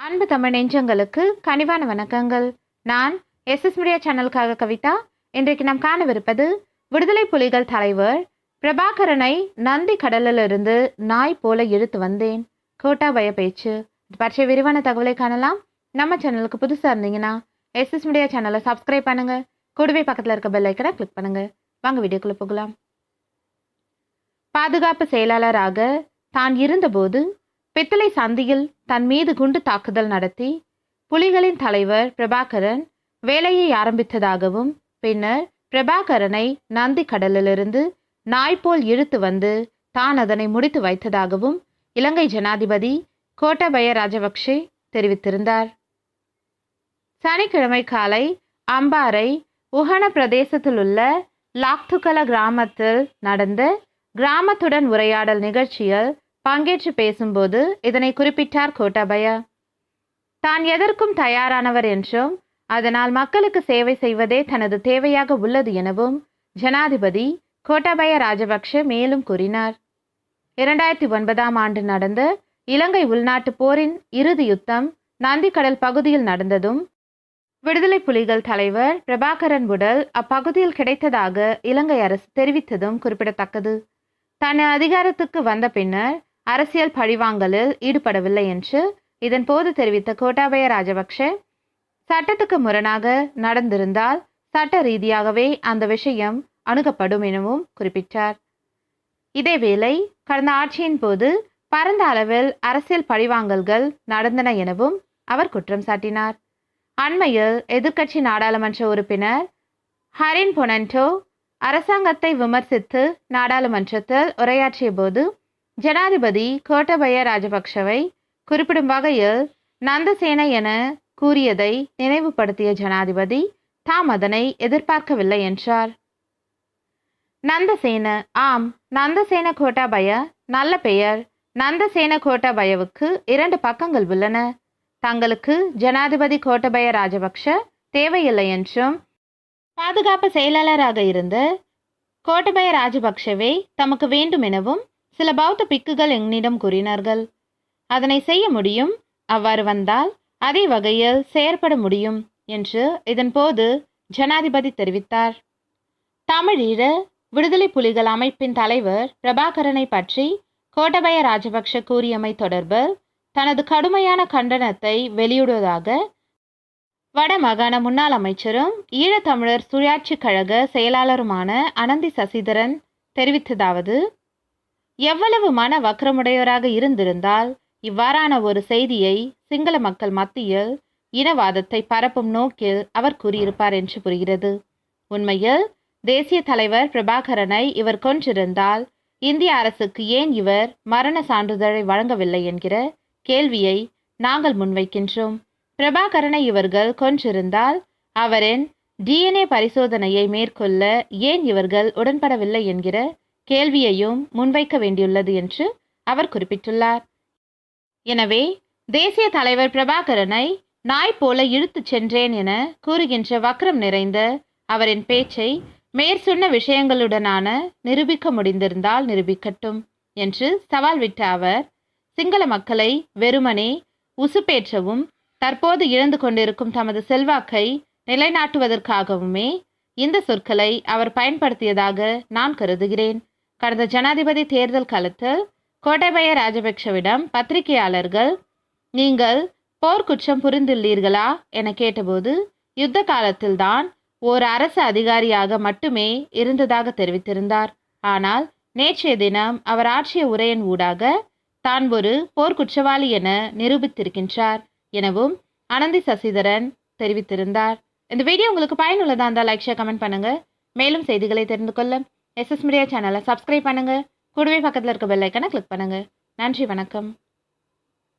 அன்பு தமிழ் நெஞ்சங்களுக்கு கனிவான வணக்கங்கள். நான் எஸ்எஸ் மீடியா சேனலுக்காக கவிதா. இன்றைக்கு நாம் காணவிருப்பது விடுதலை புலிகள் தலைவர் பிரபாகரனை நந்தி கடலிலிருந்து நாய் போல இழுத்து வந்தேன். கோட்டாபய பேச்சு. இது பற்றிய விரிவான தகவலை காணலாம். நம்ம சேனலுக்கு புதுசாக இருந்தீங்கன்னா எஸ்எஸ் மீடியா சேனலை சப்ஸ்கிரைப் பண்ணுங்க. கூடவே பக்கத்தில் இருக்க பெல் ஐக்கனை கிளிக் பண்ணுங்க. வாங்க வீடியோக்குள்ள போகலாம். பாதுகாப்பு செயலாளராக தான் இருந்தபோது பித்தளை சந்தியில் தன் மீது குண்டு தாக்குதல் நடத்தி புலிகளின் தலைவர் பிரபாகரன் வேலையை ஆரம்பித்ததாகவும் பின்னர் பிரபாகரனை நந்தி கடலிலிருந்து நாய்போல் இழுத்து வந்து தான் அதனை முடித்து வைத்ததாகவும் இலங்கை ஜனாதிபதி கோட்டபய ராஜபக்சே தெரிவித்திருந்தார். சனிக்கிழமை காலை அம்பாறை உஹன பிரதேசத்திலுள்ள லாக்துகல கிராமத்தில் நடந்த கிராமத்துடன் உரையாடல் நிகழ்ச்சியில் பங்கேற்று பேசும்போது இதனை குறிப்பிட்டார் கோட்டாபயா. தான் எதற்கும் தயாரானவர் என்றும் அதனால் மக்களுக்கு சேவை செய்வதே தனது தேவையாக உள்ளது எனவும் ஜனாதிபதி கோட்டாபய ராஜபக்ஷ மேலும் கூறினார். இரண்டாயிரத்தி ஒன்பதாம் ஆண்டு நடந்த இலங்கை உள்நாட்டு போரின் இறுதி யுத்தம் நந்திக்கடல் பகுதியில் நடந்ததும் விடுதலை புலிகள் தலைவர் பிரபாகரன் உடல் அப்பகுதியில் கிடைத்ததாக இலங்கை அரசு தெரிவித்ததும் குறிப்பிடத்தக்கது. தன் அதிகாரத்துக்கு வந்த பின்னர் அரசியல் பழிவாங்கலில் ஈடுபடவில்லை என்று இதன் போது தெரிவித்த கோட்டாபய ராஜபக்ஷ சட்டத்துக்கு முரணாக நடந்திருந்தால் சட்ட ரீதியாகவே அந்த விஷயம் அணுகப்படும் எனவும் குறிப்பிட்டார். இதேவேளை கடந்த ஆட்சியின் போது பரந்த அளவில் அரசியல் பழிவாங்கல்கள் நடந்தன எனவும் அவர் குற்றம் சாட்டினார். அண்மையில் எதிர்க்கட்சி நாடாளுமன்ற உறுப்பினர் ஹரின் பொனன்டோ அரசாங்கத்தை விமர்சித்து நாடாளுமன்றத்தில் உரையாற்றிய போது ஜனாதிபதி கோட்டபய ராஜபக்ஷவை குறிப்பிடும் வகையில் நந்தசேன என கூறியதை நினைவுபடுத்திய ஜனாதிபதி தாம் அதனை எதிர்பார்க்கவில்லை என்றார். நந்தசேன ஆம் நந்தசேன கோட்டாபய நல்ல பெயர். நந்தசேன கோட்டாபயவுக்கு இரண்டு பக்கங்கள் உள்ளன. தங்களுக்கு ஜனாதிபதி கோட்டபய ராஜபக்ஷ தேவையில்லை என்றும் பாதுகாப்பு செயலாளராக இருந்த கோட்டபய ராஜபக்ஷவே தமக்கு வேண்டும் எனவும் சில பௌத்த பிக்குகள் என்னிடம் கூறினார்கள். அதனை செய்ய முடியும். அவ்வாறு வந்தால் அதே வகையில் செயற்பட முடியும் என்று இதன்போது ஜனாதிபதி தெரிவித்தார். தமிழீழ விடுதலை புலிகள் அமைப்பின் தலைவர் பிரபாகரனை பற்றி கோட்டபய ராஜபக்ஷ கூறியமை தொடர்பில் தனது கடுமையான கண்டனத்தை வெளியிடுவதாக வடமாகாண முன்னாள் அமைச்சரும் ஈழத்தமிழர் சுயாட்சி கழக செயலாளருமான அனந்தி சசிதரன் தெரிவித்ததாவது எவ்வளவு மன வக்கரமுடையவராக இருந்திருந்தால் இவ்வாறான ஒரு செய்தியை சிங்கள மக்கள் மத்தியில் இனவாதத்தை பரப்பும் நோக்கில் அவர் கூறியிருப்பார் என்று புரிகிறது. உண்மையில் தேசிய தலைவர் பிரபாகரனை இவர் கொன்றிருந்தால் இந்திய அரசுக்கு ஏன் இவர் மரண சான்றிதழை வழங்கவில்லை என்கிற கேள்வியை நாங்கள் முன்வைக்கின்றோம். பிரபாகரனை இவர்கள் கொன்றிருந்தால் அவரின் டிஎன்ஏ பரிசோதனையை மேற்கொள்ள ஏன் இவர்கள் உடன்படவில்லை என்கிற கேள்வியையும் முன்வைக்க வேண்டியுள்ளது என்று அவர் குறிப்பிட்டுள்ளார். எனவே தேசிய தலைவர் பிரபாகரனை நாய் போல இழுத்துச் சென்றேன் என கூறுகின்ற வக்ரம் நிறைந்த அவரின் பேச்சை மேற்சொன்ன விஷயங்களுடனான நிரூபிக்க முடிந்திருந்தால் நிரூபிக்கட்டும் என்று சவால் விட்ட அவர் சிங்கள மக்களை வெறுமனே உசுப்பேற்றவும் தற்போது இழந்து கொண்டிருக்கும் தமது செல்வாக்கை நிலைநாட்டுவதற்காகவுமே இந்த சொற்களை அவர் பயன்படுத்தியதாக நான் கருதுகிறேன். கடந்த ஜனாதிபதி தேர்தல் காலத்தில் கோட்டபய ராஜபக்ஷவிடம் பத்திரிகையாளர்கள் நீங்கள் போர்க்குற்றம் புரிந்துள்ளீர்களா? என கேட்டபோது யுத்த காலத்தில்தான் ஓர் அரசு அதிகாரியாக மட்டுமே இருந்ததாக தெரிவித்திருந்தார். ஆனால் நேற்றைய தினம் அவர் ஆற்றிய உரையின் ஊடாக தான் ஒரு போர்க்குற்றவாளி என நிரூபித்திருக்கின்றார் எனவும் அனந்தி சசிதரன் தெரிவித்திருந்தார். இந்த வீடியோ உங்களுக்கு பயனுள்ளதா இருந்தால் லைக் ஷேர் கமெண்ட் பண்ணுங்க. மேலும் செய்திகளை தெரிந்து கொள்ள எஸ்எஸ் மீடியா சேனலை சப்ஸ்கிரைப் பண்ணுங்க. கூடவே பக்கத்தில் இருக்க பெல் ஐக்கனை கிளிக் பண்ணுங்கள் நன்றி வணக்கம்.